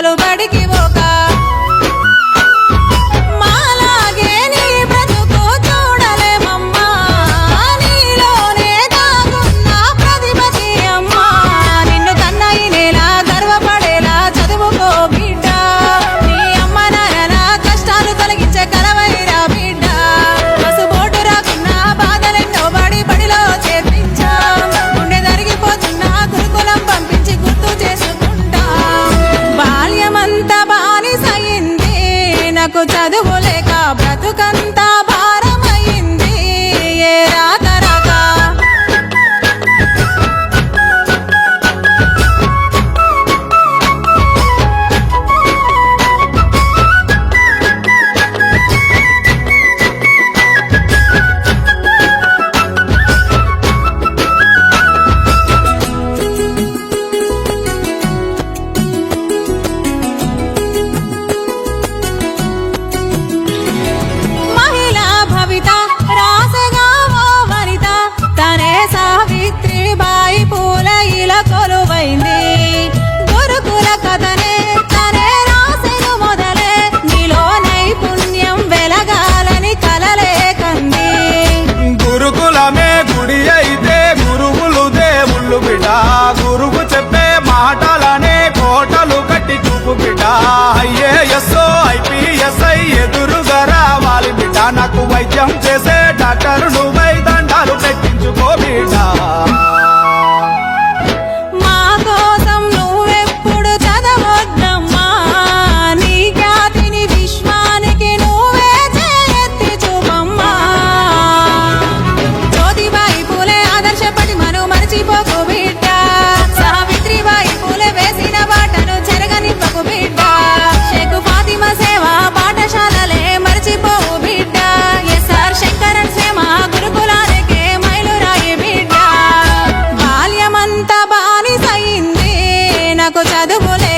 కష్టాలు బడికి నాకు చదువు లేక బ్రతుకంతా ఐఏఎస్ఓ ఐపీఎస్ఐ ఎదురుగా రావాలి. బిడ్డ నాకు వైద్యం చేసే డాక్టర్ నువ్వు puedo.